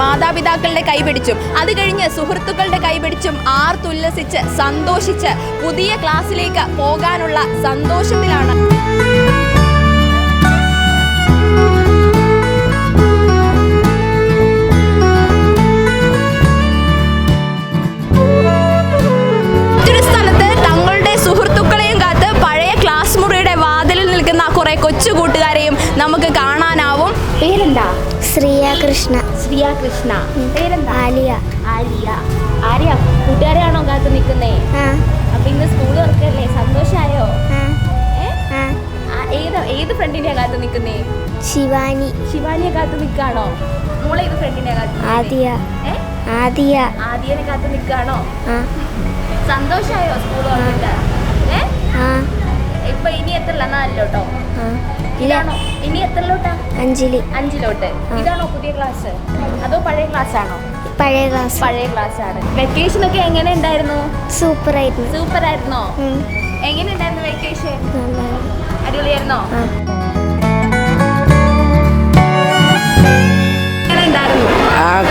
മാതാപിതാക്കളുടെ കൈപിടിച്ചും അത് കഴിഞ്ഞ് സുഹൃത്തുക്കളുടെ കൈപിടിച്ചും ആർത്തുല്ലസിച്ച് സന്തോഷിച്ച് പുതിയ ക്ലാസ്സിലേക്ക് പോകാനുള്ള സന്തോഷത്തിലാണ്. നമുക്ക് കാണാനാവും പേരെന്താ? ശ്രീയ കൃഷ്ണ. ശ്രീയ കൃഷ്ണ. പേരെന്താ? ആലിയ. ആലിയ. ആര്യ കൂട്ടുകാരെയാണോ കാത്തു നിൽക്കുന്നേ? അപ്പൊ ഇന്ന് സ്കൂൾ തുറക്കല്ലേ സന്തോഷായോ? ഏത് ഏത് ഫ്രണ്ടിനെയാ കാത്തു നിൽക്കുന്നേ? ശിവാനി. ശിവാനിയെ കാത്തു നിൽക്കാണോ മോളെ ഏത് ഫ്രണ്ടിനെയാ കാത്ത് ആദിയ. ആദിയ. ആദിയനെ കാത്തു നിൽക്കാണോ സന്തോഷായോ സ്കൂൾ തുറന്നിട്ട് ഇപ്പൊ ഇനി എത്തില്ല നാലിലോട്ടോ? ഇല്ലാണോ? ഇതാണോ ഇനി എത്രലോട്ടാ അഞ്ജലി അഞ്ചിലോട്ട്. ഇതാണോ പുതിയ ക്ലാസ് അതോ പഴയ ക്ലാസ് ആണോ? പഴയ ക്ലാസ് പഴയ ക്ലാസ് ആണ്. വെക്കേഷൻ ഒക്കെ എങ്ങനെ ഉണ്ടായിരുന്നു? സൂപ്പർ ആയിരുന്നു സൂപ്പർ ആയിരുന്നോ എങ്ങനെ ഉണ്ടായിരുന്നു വെക്കേഷൻ. അടിപൊളിയായിരുന്നോ? ആ.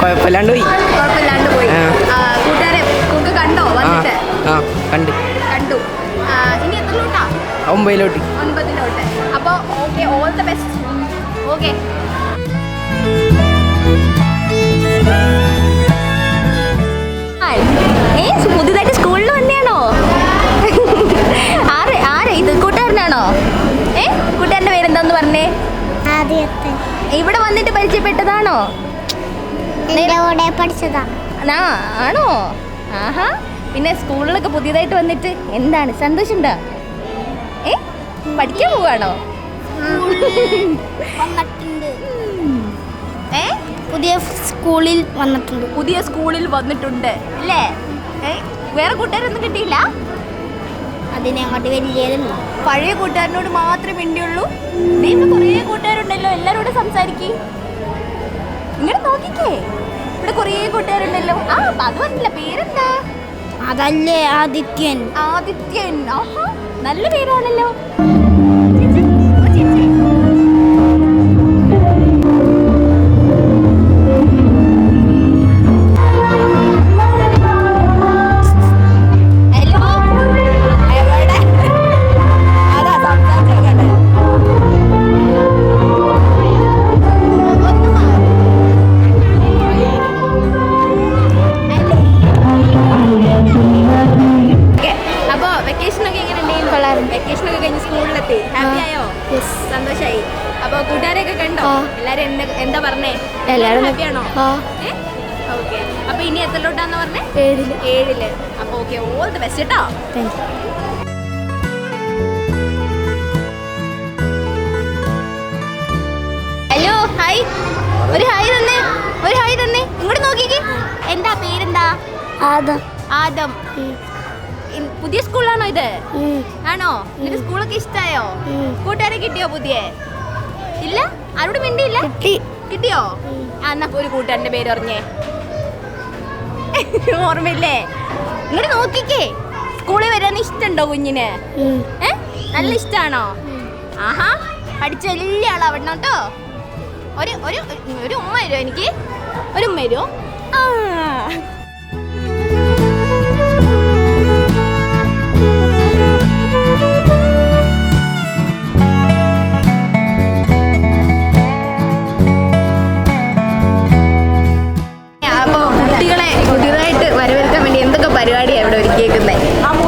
കുഴപ്പമില്ലാണ്ട് പോയി. കുഴപ്പമില്ലാണ്ട് പോയി. കൂട്ടുകാരെ കുക്ക് കണ്ടോ? വന്നിട്ട്? ആ കണ്ട്. കണ്ടു. ഇനി എത്രലോട്ടാ ഒമ്പതിലോട്ട്. ഒൻപതിലോട്ട്. ഓൾ ദ ബെസ്റ്റ് ഓക്കെ പുതിയതായിട്ട് സ്കൂളിൽ വന്നെയാണോ? ആരെ ആരെ? ഇത് കൂട്ടുകാരനാണോ? ഏ കൂട്ടുകാരന്റെ പേരെന്താന്ന് പറഞ്ഞേ? ആദ്യത്തെ. ഇവിടെ വന്നിട്ട് പരിചയപ്പെട്ടതാണോ? പഠിച്ചതാ. ആ ആണോ? ആഹാ. പിന്നെ സ്കൂളിലൊക്കെ പുതിയതായിട്ട് വന്നിട്ട് എന്താണ്? സന്തോഷമുണ്ടോ? ഏ പഠിക്കാൻ പോവാണോ? വന്നിട്ടുണ്ട്. ഏ? പുതിയ സ്കൂളിൽ വന്നിട്ടുണ്ട്. പുതിയ സ്കൂളിൽ വന്നിട്ടുണ്ട്. അല്ലേ വേറെ കൂട്ടുകാരൊന്നും കിട്ടിയില്ല? അതിനെ അങ്ങോട്ട് വലിയതല്ല പഴയ കൂട്ടുകാരനോട് മാത്രമേ മിണ്ടിയുള്ളൂ. ദേ ഇവിടെ കുറേ കൂട്ടുകാരുണ്ടല്ലോ. എല്ലാരോടും സംസാരിക്കേ. ഇങ്ങനെ നോക്കിക്കേ. ഇവിടെ കുറേ കൂട്ടുകാരുണ്ടല്ലോ. ആ അത് വന്നില്ല പേരെന്താ? അതല്ലേ ആദിത്യൻ. ആദിത്യൻ. ആഹാ നല്ല പേരാണല്ലോ. അപ്പൊ കൂട്ടുകാരെയൊക്കെ കണ്ടോ. എല്ലാരും എന്താ എന്താ പറഞ്ഞേ? എല്ലാരും ഹാപ്പി ആണോ? ആ. ഓക്കെ അപ്പൊ ഇനി എത്രലോട്ടാന്ന് പറഞ്ഞേ? ഏഴിൽ. ഏഴിൽ. അപ്പൊ ഓക്കെ ഓൾ ദി ബെസ്റ്റ് കേട്ടോ ഹലോ ഹായ് ഒരു ഹായ് തന്നെ. ഒരു ഹായ് തന്നെ. ഇങ്ങോട്ട് നോക്കിക്കേ. എന്താ പേരെന്താ? ആദം. ആദം. പുതിയ സ്കൂളാണോ ഇത്? ആണോ? നിനക്ക് സ്കൂളൊക്കെ ഇഷ്ടായോ. കൂട്ടുകാരെ കിട്ടിയോ പുതിയ? ആരോട് മിണ്ടിയില്ല? കിട്ടി. കിട്ടിയോ? എന്നാ ഒരു കൂട്ടുകാരന്റെ പേര് പറഞ്ഞേ. ഓർമ്മയില്ലേ? ഇങ്ങോട്ട് നോക്കിക്കേ. സ്കൂളിൽ വരാൻ ഇഷ്ടമുണ്ടോ കുഞ്ഞിന്? ഏ? നല്ല ഇഷ്ടാണോ? ആഹാ പഠിച്ച വലിയ ആളാവണം കേട്ടോ. ഒരു ഒരു ഒരു ഉമ്മ വരുമോ എനിക്ക്? ഒരു ഉമ്മ വരുമോ ആ.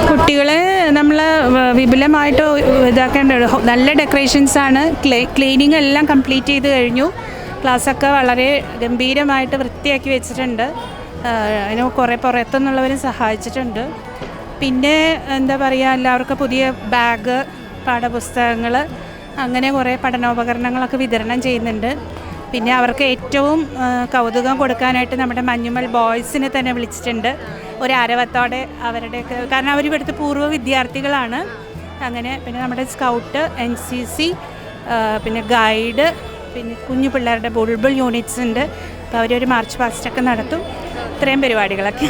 കുട്ടികളെ നമ്മൾ വിപുലമായിട്ട് ഇതാക്കേണ്ട നല്ല ഡെക്കറേഷൻസ് ആണ്. ക്ലീനിങ് എല്ലാം കംപ്ലീറ്റ് ചെയ്ത് കഴിഞ്ഞു. ക്ലാസ്സൊക്കെ വളരെ ഗംഭീരമായിട്ട് വൃത്തിയാക്കി വെച്ചിട്ടുണ്ട്. അതിന് കുറേ പുറത്തുനിന്നുള്ളവരും സഹായിച്ചിട്ടുണ്ട്. പിന്നെ എന്താ പറയുക എല്ലാവർക്കും പുതിയ ബാഗ് പാഠപുസ്തകങ്ങൾ അങ്ങനെ കുറേ പഠനോപകരണങ്ങളൊക്കെ വിതരണം ചെയ്യുന്നുണ്ട്. പിന്നെ അവർക്ക് ഏറ്റവും കൗതുകം കൊടുക്കാനായിട്ട് നമ്മുടെ മഞ്ഞുമൽ ബോയ്സിനെ തന്നെ വിളിച്ചിട്ടുണ്ട്. ഒരു ആരവത്തോടെ അവരുടെയൊക്കെ കാരണം അവർ ഇവിടുത്തെ പൂർവ വിദ്യാർത്ഥികളാണ്. അങ്ങനെ പിന്നെ നമ്മുടെ സ്കൗട്ട് എൻ സി സി പിന്നെ ഗൈഡ് പിന്നെ കുഞ്ഞു പിള്ളേരുടെ ബുൾബിൾ യൂണിറ്റ്സ് ഉണ്ട്. അപ്പോൾ അവരൊരു മാർച്ച് പാസ്റ്റൊക്കെ നടത്തും. ഇത്രയും പരിപാടികളൊക്കെ.